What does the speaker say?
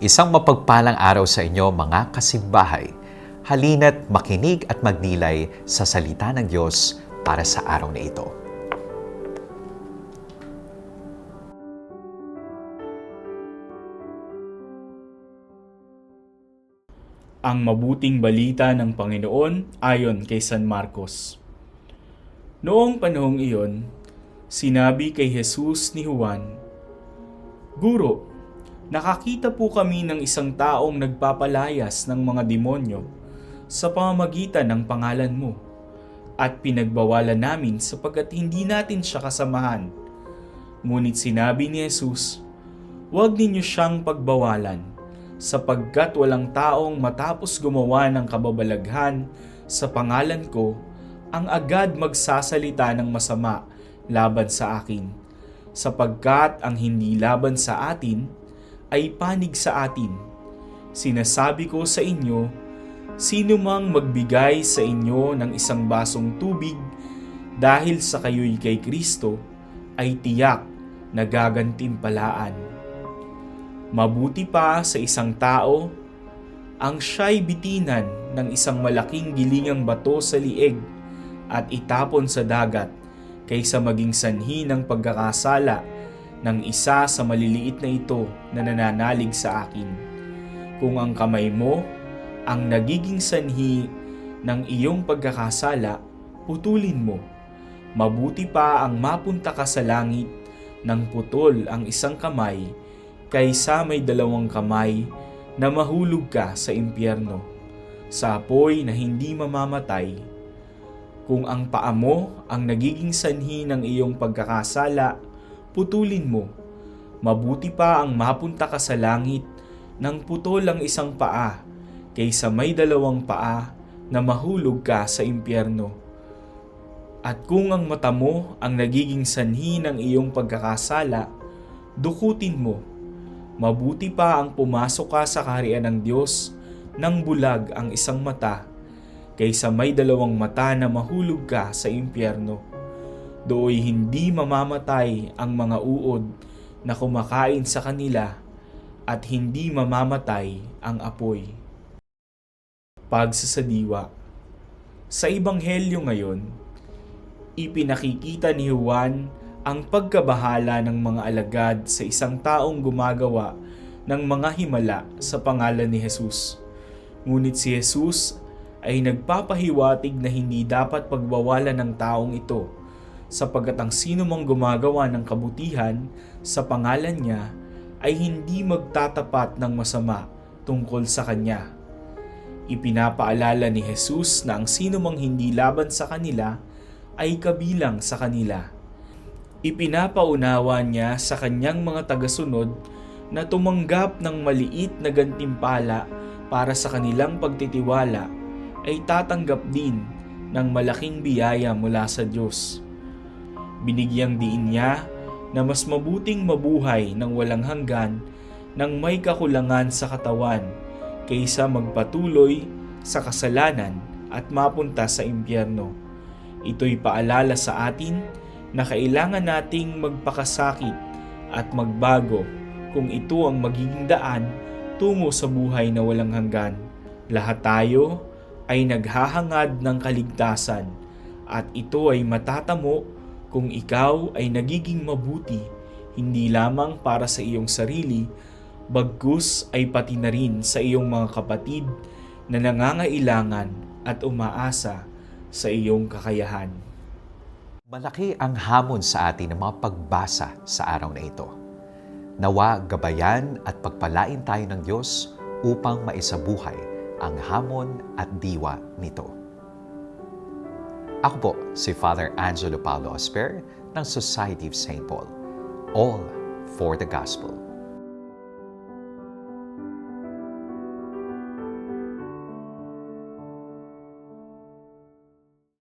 Isang mapagpalang araw sa inyo mga kasimbahay. Halina't makinig at magnilay sa salita ng Diyos para sa araw na ito. Ang mabuting balita ng Panginoon ayon kay San Marcos. Noong panahong iyon, sinabi kay Jesus ni Juan, Guro, nakakita po kami ng isang taong nagpapalayas ng mga demonyo sa pamamagitan ng pangalan mo at pinagbawalan namin sapagkat hindi natin siya kasamahan. Ngunit sinabi ni Jesus, Huwag ninyo siyang pagbawalan sapagkat walang taong matapos gumawa ng kababalaghan sa pangalan ko ang agad magsasalita ng masama laban sa akin sapagkat ang hindi laban sa atin ay panig sa atin. Sinasabi ko sa inyo, sino mang magbigay sa inyo ng isang basong tubig dahil sa kayo'y kay Kristo ay tiyak na gagantimpalaan. Mabuti pa sa isang tao ang siya'y bitinan ng isang malaking gilingang bato sa lieg at itapon sa dagat kaysa maging sanhi ng pagkakasala ng isa sa maliliit na ito na nananalig sa akin. Kung ang kamay mo ang nagiging sanhi ng iyong pagkakasala, putulin mo. Mabuti pa ang mapunta ka sa langit ng putol ang isang kamay kaysa may dalawang kamay na mahulog ka sa impyerno, sa apoy na hindi mamamatay. Kung ang paa mo ang nagiging sanhi ng iyong pagkakasala, putulin mo. Mabuti pa ang mapunta ka sa langit ng putol ang isang paa, kaysa may dalawang paa na mahulog ka sa impyerno. At kung ang mata mo ang nagiging sanhi ng iyong pagkakasala, dukutin mo Mabuti pa ang pumasok ka sa kaharian ng Diyos nang bulag ang isang mata kaysa may dalawang mata na mahulog ka sa impyerno. Dooy hindi mamamatay ang mga uod na kumakain sa kanila at hindi mamamatay ang apoy. Pagsasadiwa Sa Ebanghelyo ngayon, ipinakikita ni Juan ang pagkabahala ng mga alagad sa isang taong gumagawa ng mga himala sa pangalan ni Jesus. Ngunit si Jesus ay nagpapahiwatig na hindi dapat pagbawalan ng taong ito sapagkat ang sino mang gumagawa ng kabutihan sa pangalan niya ay hindi magtatapat ng masama tungkol sa kanya. Ipinapaalala ni Jesus na ang sino mang hindi laban sa kanila ay kabilang sa kanila Ipinapaunawa niya sa kanyang mga tagasunod na tumanggap ng maliit na gantimpala para sa kanilang pagtitiwala ay tatanggap din ng malaking biyaya mula sa Diyos. Binigyang diin niya na mas mabuting mabuhay ng walang hanggan ng may kakulangan sa katawan kaysa magpatuloy sa kasalanan at mapunta sa impyerno. Ito'y paalala sa atin na kailangan nating magpakasakit at magbago kung ito ang magiging daan tungo sa buhay na walang hanggan. Lahat tayo ay naghahangad ng kaligtasan at ito ay matatamo kung ikaw ay nagiging mabuti hindi lamang para sa iyong sarili, bagkus ay pati na rin sa iyong mga kapatid na nangangailangan at umaasa sa iyong kakayahan. Malaki ang hamon sa atin ng mga pagbasa sa araw na ito. Nawa gabayan at pagpalain tayo ng Diyos upang maisabuhay ang hamon at diwa nito. Ako po si Father Angelo Paulo Asper ng Society of St. Paul. All for the Gospel.